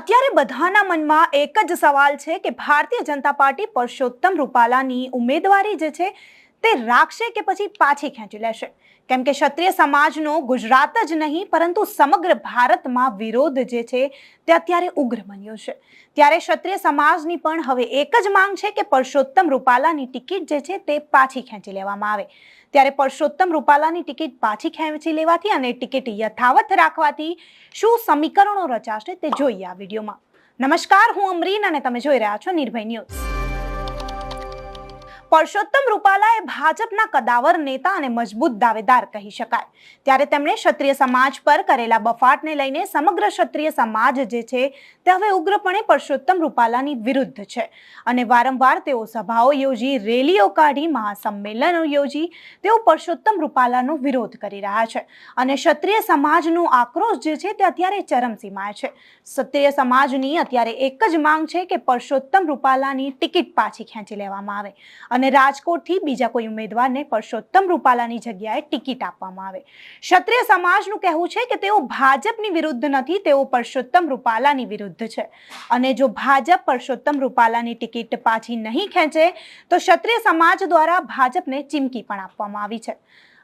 અત્યારે બધાના મનમાં એક જ સવાલ છે કે ભારતીય જનતા પાર્ટી પરસોત્તમ રૂપાલાની ઉમેદવારી જે છે તે રાખશે કે પછી પાછી ખેંચી લેશે? કેમ કે ક્ષત્રિય સમાજનો ગુજરાત જ નહીં, પરંતુ સમગ્ર ભારતમાં વિરોધ જે છે, તે અત્યારે ઉગ્ર બન્યો છે. ત્યારે ક્ષત્રિય સમાજની પણ હવે એક જ માંગ છે કે પરસોત્તમ રૂપાલાની ટિકિટ જે છે, તે પાછી ખેંચી લેવામાં આવે. ત્યારે પરસોત્તમ રૂપાલાની ટિકિટ પાછી ખેંચી લેવાથી અને ટિકિટ યથાવત રાખવાથી શું સમીકરણો રચાશે તે જોઈએ આ વિડીયોમાં. નમસ્કાર, હું અમરીન અને તમે જોઈ રહ્યા છો નિર્ભય ન્યૂઝ. પરસોત્તમ રૂપાલા એ ભાજપના કદાવર નેતા અને મજબૂત દાવેદાર કહી શકાય. ત્યારે તેમણે ક્ષત્રિય સમાજ પર કરેલા બફાટને લઈને સમગ્ર ક્ષત્રિય સમાજ જે છે, તે હવે ઉગ્રપણે પરસોત્તમ રૂપાલાની વિરુદ્ધ છે. અને વારંવાર તેઓ સભાઓ યોજી, રેલીઓ કાઢી, મહાસંમેલનો યોજી, તેઓ પરસોત્તમ રૂપાલાનો વિરોધ કરી રહ્યા છે. અને ક્ષત્રિય સમાજનો આક્રોશ જે છે, તે અત્યારે ચરમસીમાએ છે. ક્ષત્રિય સમાજની અત્યારે એક જ માંગ છે કે પરસોત્તમ રૂપાલાની ટિકિટ પાછી ખેંચી લેવામાં આવે. અને રાજકોટથી બીજા કોઈ ઉમેદવારને પરસોત્તમ રૂપાલાની જગ્યાએ ટિકિટ આપવામાં આવે. ક્ષત્રિય સમાજનું કહેવું છે કે તેઓ ભાજપની વિરુદ્ધ નથી, તેઓ પરસોત્તમ રૂપાલાની વિરુદ્ધ છે. અને જો ભાજપ પરસોત્તમ રૂપાલાની ટિકિટ પાછી નહીં ખેંચે, તો ક્ષત્રિય સમાજ દ્વારા ભાજપને ચીમકી પણ આપવામાં આવી છે.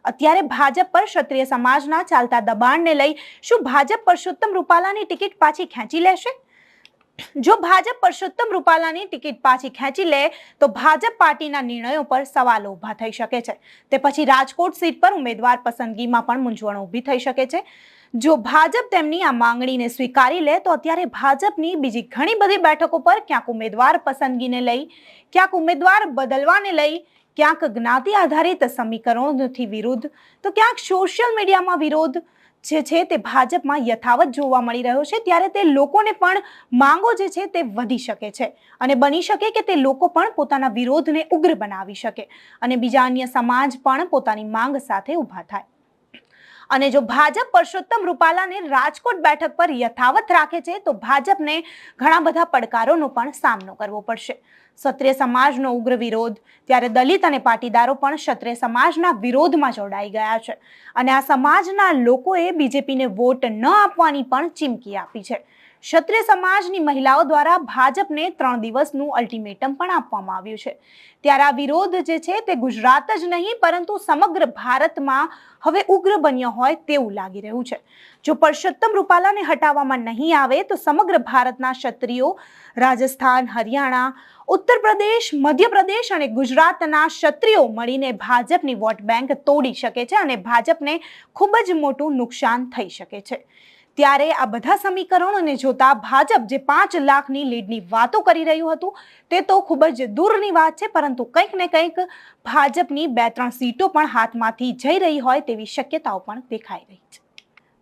અત્યારે ભાજપ પર ક્ષત્રિય સમાજના ચાલતા દબાણને લઈ શું ભાજપ પરસોત્તમ રૂપાલાની ટિકિટ પાછી ખેંચી લેશે? જો ભાજપ પરસોત્તમ રૂપાલાની ટિકિટ પાછી ખેંચી લે, તો ભાજપ પાર્ટીના નિર્ણયો પર સવાલો ઊભા થઈ શકે છે. તે પછી રાજકોટ સીટ પર ઉમેદવાર પસંદગીમાં પણ મૂંઝવણ ઊભી થઈ શકે છે. જો ભાજપ તેમની આ માંગણીને સ્વીકારી લે, તો અત્યારે ભાજપની બીજી ઘણી બધી બેઠકો પર ક્યાંક ઉમેદવાર પસંદગીને લઈ, ક્યાંક ઉમેદવાર બદલવાને લઈ ક્યાંક જ્ઞાતિ આધારિત સમીકરણોથી વિરુદ્ધ, તો ક્યાંક સોશિયલ મીડિયામાં વિરોધ જે છે તે ભાજપમાં યથાવત જોવા મળી રહ્યો છે, ત્યારે તે લોકોને પણ માંગો જે છે તે વધી શકે છે અને બની શકે કે તે લોકો પણ પોતાના વિરોધને ઉગ્ર બનાવી શકે અને બીજા અન્ય સમાજ પણ પોતાની માંગ સાથે ઊભા થાય. અને જો ભાજપ પરસોત્તમ રૂપાલાને રાજકોટ બેઠક પર યથાવત રાખે છે, તો ભાજપને ઘણા બધા પડકારોનો પણ સામનો કરવો પડશે. ક્ષત્રિય સમાજનો ઉગ્ર વિરોધ, ત્યારે દલિત અને પાટીદારો પણ ક્ષત્રિય સમાજના વિરોધમાં જોડાઈ ગયા છે. અને આ સમાજના લોકોએ બીજેપીને વોટ ન આપવાની પણ ચીમકી આપી છે. ક્ષત્રિય સમાજની મહિલાઓ દ્વારા ભાજપને ત્રણ દિવસનું અલ્ટિમેટમ પણ આપવામાં આવ્યું છે. ત્યારે આ વિરોધ જે છે તે ગુજરાત જ નહીં, પરંતુ સમગ્ર ભારતમાં હવે ઉગ્ર બન્યો હોય તેવું લાગી રહ્યું છે. જો પરસોત્તમ રૂપાલાને હટાવવામાં નહીં આવે, તો સમગ્ર ભારતના ક્ષત્રિયો રાજસ્થાન, હરિયાણા ઉત્તર પ્રદેશ મધ્યપ્રદેશ અને ગુજરાતના ક્ષત્રિયો મળીને ભાજપની વોટ બેંક તોડી શકે છે અને ભાજપને ખૂબ જ મોટું નુકસાન થઈ શકે છે. ત્યારે આ બધા સમીકરણોને જોતા ભાજપ જે પાંચ લાખની લીડની વાતો કરી રહ્યું હતું, તે તો ખૂબ જ દૂરની વાત છે, પરંતુ કંઈક ને કંઈક ભાજપની બે ત્રણ સીટો પણ હાથમાંથી જઈ રહી હોય તેવી શક્યતાઓ પણ દેખાઈ રહી છે.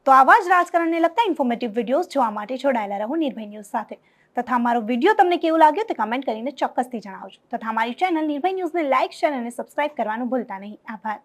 તો આવા જ રાજકારણને લગતા ઇન્ફોર્મેટિવ વિડીયોઝ જોવા માટે જોડાયેલા રહો નિર્ભય ન્યૂઝ સાથે. તથા અમારો વીડિયો તમને કેવું લાગ્યો તે કમેન્ટ કરીને ચોક્કસથી જણાવજો. તથા અમારી ચેનલ નિર્ભય ન્યૂઝને લાઇક શેર અને સબસ્ક્રાઇબ કરવાનું ભૂલતા નહીં. આભાર.